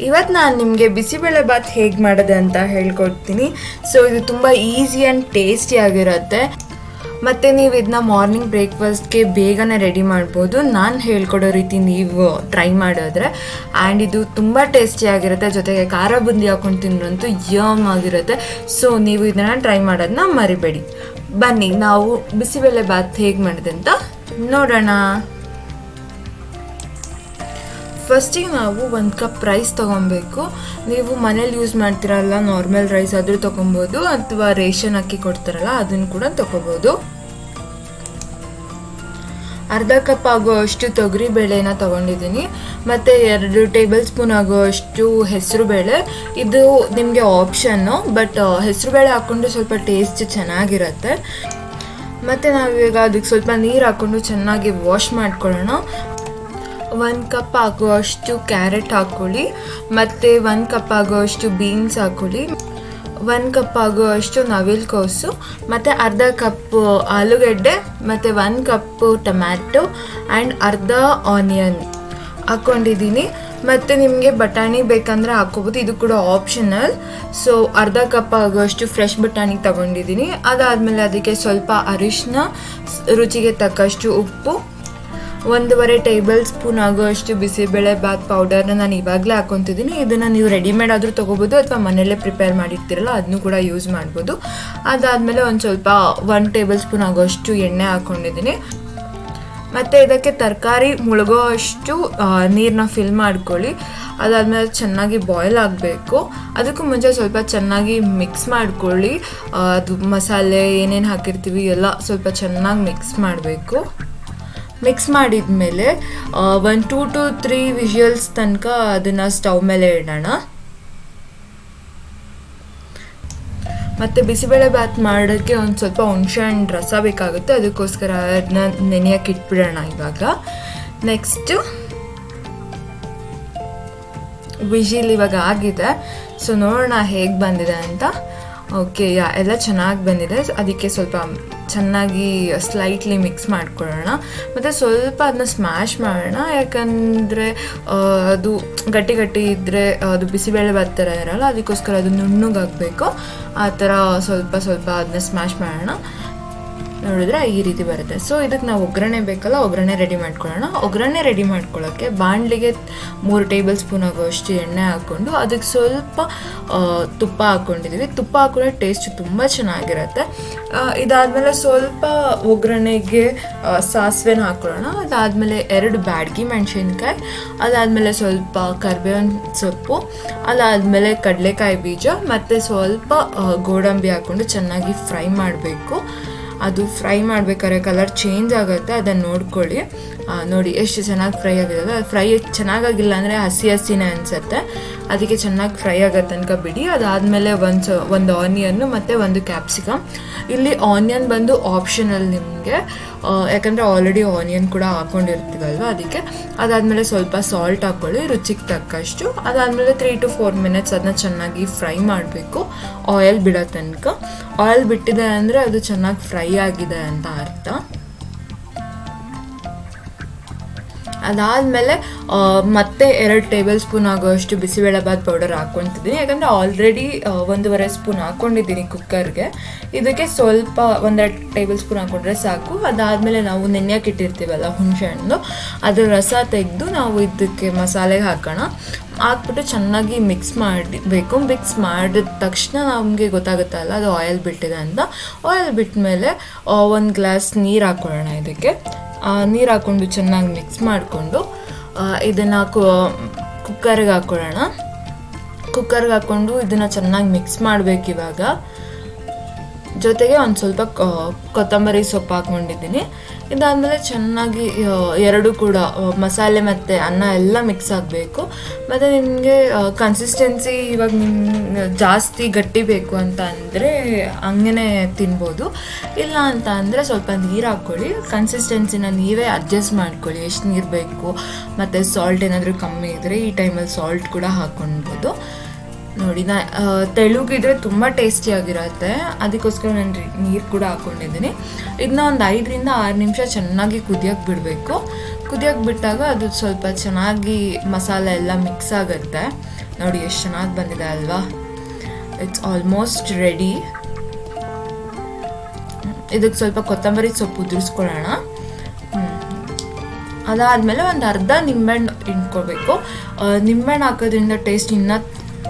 ಇವತ್ತು ನಾನು ನಿಮಗೆ ಬಿಸಿಬೇಳೆ ಬಾತ್ ಹೇಗೆ ಮಾಡೋದು ಅಂತ ಹೇಳ್ಕೊಡ್ತೀನಿ. ಸೊ ಇದು ತುಂಬ ಈಸಿ ಆ್ಯಂಡ್ ಟೇಸ್ಟಿ ಆಗಿರುತ್ತೆ. ಮತ್ತು ನೀವು ಇದನ್ನ ಮಾರ್ನಿಂಗ್ ಬ್ರೇಕ್ಫಾಸ್ಟ್ಗೆ ಬೇಗನೆ ರೆಡಿ ಮಾಡ್ಬೋದು. ನಾನು ಹೇಳ್ಕೊಡೋ ರೀತಿ ನೀವು ಟ್ರೈ ಮಾಡಿದ್ರೆ. ಆ್ಯಂಡ್ ಇದು ತುಂಬ ಟೇಸ್ಟಿ ಆಗಿರುತ್ತೆ. ಜೊತೆಗೆ ಖಾರ ಬುಂದಿ ಹಾಕೊಂಡು ತಿಂದ್ರಂತೂ ಯಮ್ ಆಗಿರುತ್ತೆ. ಸೊ ನೀವು ಇದನ್ನು ಟ್ರೈ ಮಾಡೋದನ್ನ ಮರಿಬೇಡಿ. ಬನ್ನಿ, ನಾವು ಬಿಸಿಬೇಳೆ ಬಾತ್ ಹೇಗೆ ಮಾಡಿದೆ ಅಂತ ನೋಡೋಣ. ಫಸ್ಟಿಗೆ ನಾವು ಒಂದು ಕಪ್ ರೈಸ್ ತೊಗೊಬೇಕು. ನೀವು ಮನೇಲಿ ಯೂಸ್ ಮಾಡ್ತಿರಲ್ಲ ನಾರ್ಮಲ್ ರೈಸ್ ಆದರೂ ತೊಗೊಬೋದು ಅಥವಾ ರೇಷನ್ ಅಕ್ಕಿ ಕೊಡ್ತಾರಲ್ಲ ಅದನ್ನು ಕೂಡ ತೊಗೋಬೋದು. ಅರ್ಧ ಕಪ್ ಆಗುವಷ್ಟು ತೊಗರಿ ಬೇಳೆನ ತೊಗೊಂಡಿದ್ದೀನಿ. ಮತ್ತು ಎರಡು ಟೇಬಲ್ ಸ್ಪೂನ್ ಆಗುವಷ್ಟು ಹೆಸರು ಬೇಳೆ. ಇದು ನಿಮಗೆ ಆಪ್ಷನ್ನು ಬಟ್ ಹೆಸರು ಬೇಳೆ ಹಾಕ್ಕೊಂಡು ಸ್ವಲ್ಪ ಟೇಸ್ಟ್ ಚೆನ್ನಾಗಿರುತ್ತೆ. ಮತ್ತು ನಾವೀಗ ಅದಕ್ಕೆ ಸ್ವಲ್ಪ ನೀರು ಹಾಕ್ಕೊಂಡು ಚೆನ್ನಾಗಿ ವಾಶ್ ಮಾಡ್ಕೊಳ್ಳೋಣ. ಒಂದು ಕಪ್ ಆಗುವಷ್ಟು ಕ್ಯಾರೆಟ್ ಹಾಕ್ಕೊಳ್ಳಿ ಮತ್ತು ಒಂದು ಕಪ್ ಆಗುವಷ್ಟು ಬೀನ್ಸ್ ಹಾಕ್ಕೊಳ್ಳಿ ಒಂದು ಕಪ್ ಆಗುವಷ್ಟು ನವಿಲ್ಕೋಸು, ಮತ್ತು ಅರ್ಧ ಕಪ್ ಆಲೂಗಡ್ಡೆ, ಮತ್ತು ಒಂದು ಕಪ್ಪು ಟೊಮ್ಯಾಟೊ ಆ್ಯಂಡ್ ಅರ್ಧ ಆನಿಯನ್ ಹಾಕ್ಕೊಂಡಿದ್ದೀನಿ ಮತ್ತು ನಿಮಗೆ ಬಟಾಣಿ ಬೇಕಂದರೆ ಹಾಕ್ಕೋಬೋದು, ಇದು ಕೂಡ ಆಪ್ಷನಲ್ ಸೊ ಅರ್ಧ ಕಪ್ ಆಗುವಷ್ಟು ಫ್ರೆಶ್ ಬಟಾಣಿ ತಗೊಂಡಿದ್ದೀನಿ. ಅದಾದಮೇಲೆ ಅದಕ್ಕೆ ಸ್ವಲ್ಪ ಅರಿಶಿನ ರುಚಿಗೆ ತಕ್ಕಷ್ಟು ಉಪ್ಪು ಒಂದೂವರೆ ಟೇಬಲ್ ಸ್ಪೂನ್ ಆಗುವಷ್ಟು ಬಿಸಿಬೇಳೆ ಬಾತ್ ಪೌಡರ್ನ ನಾನು ಇವಾಗಲೇ ಹಾಕೊತಿದ್ದೀನಿ. ಇದನ್ನು ನೀವು ರೆಡಿಮೇಡ್ ಆದರೂ ತೊಗೋಬೋದು ಅಥವಾ ಮನೆಯಲ್ಲೇ ಪ್ರಿಪೇರ್ ಮಾಡಿರ್ತೀರಲ್ಲ ಅದನ್ನು ಕೂಡ ಯೂಸ್ ಮಾಡ್ಬೋದು. ಅದಾದಮೇಲೆ ಒಂದು ಸ್ವಲ್ಪ ಒನ್ ಟೇಬಲ್ ಸ್ಪೂನ್ ಆಗುವಷ್ಟು ಎಣ್ಣೆ ಹಾಕ್ಕೊಂಡಿದ್ದೀನಿ ಮತ್ತು ಇದಕ್ಕೆ ತರಕಾರಿ ಮುಳುಗೋ ಅಷ್ಟು ನೀರನ್ನ ಫಿಲ್ ಮಾಡ್ಕೊಳ್ಳಿ. ಅದಾದಮೇಲೆ ಚೆನ್ನಾಗಿ ಬಾಯ್ಲ್ ಆಗಬೇಕು. ಅದಕ್ಕೂ ಮುಂಚೆ ಸ್ವಲ್ಪ ಚೆನ್ನಾಗಿ ಮಿಕ್ಸ್ ಮಾಡ್ಕೊಳ್ಳಿ. ಅದು ಮಸಾಲೆ ಏನೇನು ಹಾಕಿರ್ತೀವಿ ಎಲ್ಲ ಸ್ವಲ್ಪ ಚೆನ್ನಾಗಿ ಮಿಕ್ಸ್ ಮಾಡಬೇಕು. ಮಿಕ್ಸ್ ಮಾಡಿದ ಮೇಲೆ ಒಂದು ಟೂ ಟು ತ್ರೀ ವಿಜುವಲ್ಸ್ ತನಕ ಅದನ್ನು ಸ್ಟವ್ ಮೇಲೆ ಇಡೋಣ. ಮತ್ತು ಬಿಸಿಬೇಳೆ ಬಾತ್ ಮಾಡೋಕ್ಕೆ ಒಂದು ಸ್ವಲ್ಪ ಹುಣಸೆ ಹಣ್ಣು ರಸ ಬೇಕಾಗುತ್ತೆ, ಅದಕ್ಕೋಸ್ಕರ ಅದನ್ನ ನೆನೆಯೋಕೆ ಇಟ್ಬಿಡೋಣ ಇವಾಗ. ನೆಕ್ಸ್ಟು ವಿಜಿಲ್ ಇವಾಗ ಆಗಿದೆ. ಸೊ ನೋಡೋಣ ಹೇಗೆ ಬಂದಿದೆ ಅಂತ. ಓಕೆ, ಯಾ, ಎಲ್ಲ ಚೆನ್ನಾಗಿ ಬಂದಿದೆ. ಅದಕ್ಕೆ ಸ್ವಲ್ಪ ಚೆನ್ನಾಗಿ ಸ್ಲೈಟ್ಲಿ ಮಿಕ್ಸ್ ಮಾಡ್ಕೊಳ್ಳೋಣ. ಮತ್ತು ಸ್ವಲ್ಪ ಅದನ್ನ ಸ್ಮ್ಯಾಶ್ ಮಾಡೋಣ. ಯಾಕಂದರೆ ಅದು ಗಟ್ಟಿ ಗಟ್ಟಿ ಇದ್ದರೆ ಅದು ಬಿಸಿಬೇಳೆ ಥರ ಇರಲ್ಲ, ಅದಕ್ಕೋಸ್ಕರ ಅದು ನುಣ್ಣಗಾಗಬೇಕು. ಆ ಥರ ಸ್ವಲ್ಪ ಸ್ವಲ್ಪ ಅದನ್ನ ಸ್ಮ್ಯಾಶ್ ಮಾಡೋಣ. ನೋಡಿದ್ರೆ ಈ ರೀತಿ ಬರುತ್ತೆ. ಸೊ ಇದಕ್ಕೆ ನಾವು ಒಗ್ಗರಣೆ ಬೇಕಲ್ಲ, ಒಗ್ಗರಣೆ ರೆಡಿ ಮಾಡ್ಕೊಳ್ಳೋಣ. ಒಗ್ಗರಣೆ ರೆಡಿ ಮಾಡ್ಕೊಳ್ಳೋಕ್ಕೆ ಬಾಣಲಿಗೆ ಮೂರು ಟೇಬಲ್ ಸ್ಪೂನ್ ಆಗುವಷ್ಟು ಎಣ್ಣೆ ಹಾಕ್ಕೊಂಡು ಅದಕ್ಕೆ ಸ್ವಲ್ಪ ತುಪ್ಪ ಹಾಕ್ಕೊಂಡಿದ್ದೀವಿ ತುಪ್ಪ ಹಾಕೊಂಡ್ರೆ ಟೇಸ್ಟ್ ತುಂಬ ಚೆನ್ನಾಗಿರುತ್ತೆ. ಇದಾದಮೇಲೆ ಸ್ವಲ್ಪ ಒಗ್ಗರಣೆಗೆ ಸಾಸಿವೆನ ಹಾಕೊಳ್ಳೋಣ. ಅದಾದಮೇಲೆ ಎರಡು ಬ್ಯಾಡ್ಗಿ ಮೆಣಸಿನ್ಕಾಯಿ, ಅದಾದಮೇಲೆ ಸ್ವಲ್ಪ ಕರ್ಬೇವಿನ ಸೊಪ್ಪು, ಅದಾದಮೇಲೆ ಕಡಲೆಕಾಯಿ ಬೀಜ, ಮತ್ತು ಸ್ವಲ್ಪ ಗೋಡಂಬಿ ಹಾಕ್ಕೊಂಡು ಚೆನ್ನಾಗಿ ಫ್ರೈ ಮಾಡಬೇಕು. ಅದು ಫ್ರೈ ಮಾಡ್ಬೇಕಾದ್ರೆ ಕಲರ್ ಚೇಂಜ್ ಆಗುತ್ತೆ, ಅದನ್ನು ನೋಡ್ಕೊಳ್ಳಿ. ನೋಡಿ, ಎಷ್ಟು ಚೆನ್ನಾಗಿ ಫ್ರೈ ಆಗಿದೆ ಫ್ರೈ ಚೆನ್ನಾಗಾಗಿಲ್ಲ ಅಂದರೆ ಹಸಿ ಹಸಿನೇ ಅನಿಸುತ್ತೆ. ಅದಕ್ಕೆ ಚೆನ್ನಾಗಿ ಫ್ರೈ ಆಗೋ ತನಕ ಬಿಡಿ. ಅದಾದಮೇಲೆ ಒಂದು ಒಂದು ಆನಿಯನ್ನು ಮತ್ತು ಒಂದು ಕ್ಯಾಪ್ಸಿಕಮ್ ಇಲ್ಲಿ ಆನಿಯನ್ ಬಂದು ಆಪ್ಷನಲ್ ನಿಮಗೆ. ಯಾಕಂದರೆ ಆಲ್ರೆಡಿ ಆನಿಯನ್ ಕೂಡ ಹಾಕ್ಕೊಂಡಿರ್ತೀವಲ್ವ ಅದಕ್ಕೆ. ಅದಾದಮೇಲೆ ಸ್ವಲ್ಪ ಸಾಲ್ಟ್ ಹಾಕ್ಕೊಳ್ಳಿ ರುಚಿಗೆ ತಕ್ಕಷ್ಟು. ಅದಾದಮೇಲೆ ತ್ರೀ ಟು ಫೋರ್ ಮಿನಿಟ್ಸ್ ಅದನ್ನ ಚೆನ್ನಾಗಿ ಫ್ರೈ ಮಾಡಬೇಕು. ಆಯಿಲ್ ಬಿಡೋ ತನಕ. ಆಯಿಲ್ ಬಿಟ್ಟಿದೆ ಅಂದರೆ ಅದು ಚೆನ್ನಾಗಿ ಫ್ರೈ ಆಗಿದೆ ಅಂತ ಅರ್ಥ. ಅದಾದಮೇಲೆ ಮತ್ತೆ ಎರಡು ಟೇಬಲ್ ಸ್ಪೂನ್ ಆಗೋಷ್ಟು ಬಿಸಿಬೇಳೆಬಾತ್ ಪೌಡರ್ ಹಾಕ್ಕೊತಿದ್ದೀನಿ. ಯಾಕಂದರೆ ಆಲ್ರೆಡಿ ಒಂದೂವರೆ ಸ್ಪೂನ್ ಹಾಕ್ಕೊಂಡಿದ್ದೀನಿ ಕುಕ್ಕರ್ಗೆ ಇದಕ್ಕೆ ಸ್ವಲ್ಪ ಒಂದೆರಡು ಟೇಬಲ್ ಸ್ಪೂನ್ ಹಾಕ್ಕೊಂಡ್ರೆ ಸಾಕು. ಅದಾದಮೇಲೆ ನಾವು ನೆನೆಯಕ್ಕೆ ಇಟ್ಟಿರ್ತೀವಲ್ಲ ಹುಣಸೆ ಹಣ್ಣು ಅದರ ರಸ ತೆಗೆದು ನಾವು ಇದಕ್ಕೆ ಮಸಾಲೆಗೆ ಹಾಕೋಣ. ಹಾಕ್ಬಿಟ್ಟು ಚೆನ್ನಾಗಿ ಮಿಕ್ಸ್ ಮಾಡಬೇಕು. ಮಿಕ್ಸ್ ಮಾಡಿದ ತಕ್ಷಣ ನಮಗೆ ಗೊತ್ತಾಗುತ್ತಲ್ಲ, ಅದು ಆಯಿಲ್ ಬಿಟ್ಟಿದೆ ಅಂತ. ಆಯಿಲ್ ಬಿಟ್ಟ ಮೇಲೆ ಒಂದು ಗ್ಲಾಸ್ ನೀರು ಹಾಕ್ಕೊಳ್ಳೋಣ ಇದಕ್ಕೆ. ನೀರು ಹಾಕ್ಕೊಂಡು ಚೆನ್ನಾಗಿ ಮಿಕ್ಸ್ ಮಾಡಿಕೊಂಡು ಇದನ್ನು ಕುಕ್ಕರ್ಗೆ ಹಾಕ್ಕೊಳ್ಳೋಣ ಕುಕ್ಕರ್ಗೆ ಹಾಕ್ಕೊಂಡು ಇದನ್ನು ಚೆನ್ನಾಗಿ ಮಿಕ್ಸ್ ಮಾಡಬೇಕು ಇವಾಗ. ಜೊತೆಗೆ ಒಂದು ಸ್ವಲ್ಪ ಕೊತ್ತಂಬರಿ ಸೊಪ್ಪು ಹಾಕ್ಕೊಂಡಿದ್ದೀನಿ. ಇದಾದಮೇಲೆ ಚೆನ್ನಾಗಿ ಎರಡು ಕೂಡ ಮಸಾಲೆ ಮತ್ತು ಅನ್ನ ಎಲ್ಲ ಮಿಕ್ಸ್ ಆಗಬೇಕು. ಮತ್ತು ನಿಮಗೆ ಕನ್ಸಿಸ್ಟೆನ್ಸಿ ಇವಾಗ ನಿಮ್ಗೆ ಜಾಸ್ತಿ ಗಟ್ಟಿ ಬೇಕು ಅಂತ ಅಂದರೆ ಹಂಗೇ ತಿನ್ಬೋದು. ಇಲ್ಲ ಅಂತ ಅಂದರೆ ಸ್ವಲ್ಪ ನೀರು ಹಾಕ್ಕೊಳ್ಳಿ. ಕನ್ಸಿಸ್ಟೆನ್ಸಿನ ನೀವೇ ಅಡ್ಜಸ್ಟ್ ಮಾಡ್ಕೊಳ್ಳಿ. ಎಷ್ಟು ನೀರು ಬೇಕು, ಮತ್ತು ಸಾಲ್ಟ್ ಏನಾದರೂ ಕಮ್ಮಿ ಇದ್ದರೆ ಈ ಟೈಮಲ್ಲಿ ಸಾಲ್ಟ್ ಕೂಡ ಹಾಕ್ಕೊಳ್ಬೋದು. ನೋಡಿ, ನಾ ತೆಳುಗಿದ್ರೆ ತುಂಬ ಟೇಸ್ಟಿಯಾಗಿರುತ್ತೆ ಅದಕ್ಕೋಸ್ಕರ ನಾನು ನೀರು ಕೂಡ ಹಾಕ್ಕೊಂಡಿದ್ದೀನಿ ಇದನ್ನ ಒಂದು ಐದರಿಂದ ಆರು ನಿಮಿಷ ಚೆನ್ನಾಗಿ ಕುದಿಯೋಕೆ ಬಿಡಬೇಕು. ಕುದಿಯೋಕೆ ಬಿಟ್ಟಾಗ ಅದು ಸ್ವಲ್ಪ ಚೆನ್ನಾಗಿ ಮಸಾಲೆ ಎಲ್ಲ ಮಿಕ್ಸ್ ಆಗುತ್ತೆ. ನೋಡಿ, ಎಷ್ಟು ಚೆನ್ನಾಗಿ ಬಂದಿದೆ ಅಲ್ವಾ? ಇಟ್ಸ್ ಆಲ್ಮೋಸ್ಟ್ ರೆಡಿ ಇದಕ್ಕೆ ಸ್ವಲ್ಪ ಕೊತ್ತಂಬರಿ ಸೊಪ್ಪು ಉದುರಿಸ್ಕೊಳ್ಳೋಣ. ಅದಾದಮೇಲೆ ಒಂದು ಅರ್ಧ ನಿಂಬೆಹಣ್ಣು ಇಟ್ಕೊಳ್ಬೇಕು ನಿಂಬೆಹಣ್ಣು ಹಾಕೋದ್ರಿಂದ ಟೇಸ್ಟ್ ಇನ್ನೂ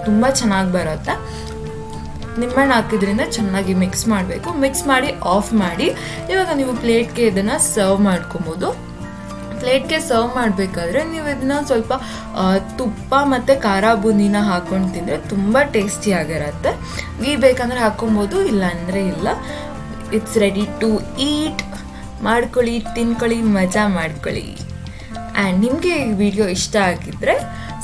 ತುಂಬ ಚೆನ್ನಾಗಿ ಬರುತ್ತೆ. ನಿಂಬೆಹಣ್ಣು ಹಾಕಿದ್ರಿಂದ ಚೆನ್ನಾಗಿ ಮಿಕ್ಸ್ ಮಾಡಬೇಕು. ಮಿಕ್ಸ್ ಮಾಡಿ ಆಫ್ ಮಾಡಿ. ಇವಾಗ ನೀವು ಪ್ಲೇಟ್ಗೆ ಇದನ್ನು ಸರ್ವ್ ಮಾಡ್ಕೊಬೋದು. ಪ್ಲೇಟ್ಗೆ ಸರ್ವ್ ಮಾಡಬೇಕಾದ್ರೆ ನೀವು ಇದನ್ನ ಸ್ವಲ್ಪ ತುಪ್ಪ ಮತ್ತು ಖಾರ ಬೂಂದಿನ ಹಾಕೊಂಡು ತಿಂದರೆ ತುಂಬ ಟೇಸ್ಟಿಯಾಗಿರುತ್ತೆ ಈ ಬೇಕಂದ್ರೆ ಹಾಕೊಬೋದು ಇಲ್ಲ ಅಂದರೆ ಇಲ್ಲ. ಇಟ್ಸ್ ರೆಡಿ ಟು ಈಟ್ ಮಾಡ್ಕೊಳ್ಳಿ, ತಿನ್ಕೊಳ್ಳಿ, ಮಜಾ ಮಾಡ್ಕೊಳ್ಳಿ. ಆ್ಯಂಡ್ ನಿಮಗೆ ಈ ವಿಡಿಯೋ ಇಷ್ಟ ಆಗಿದ್ದರೆ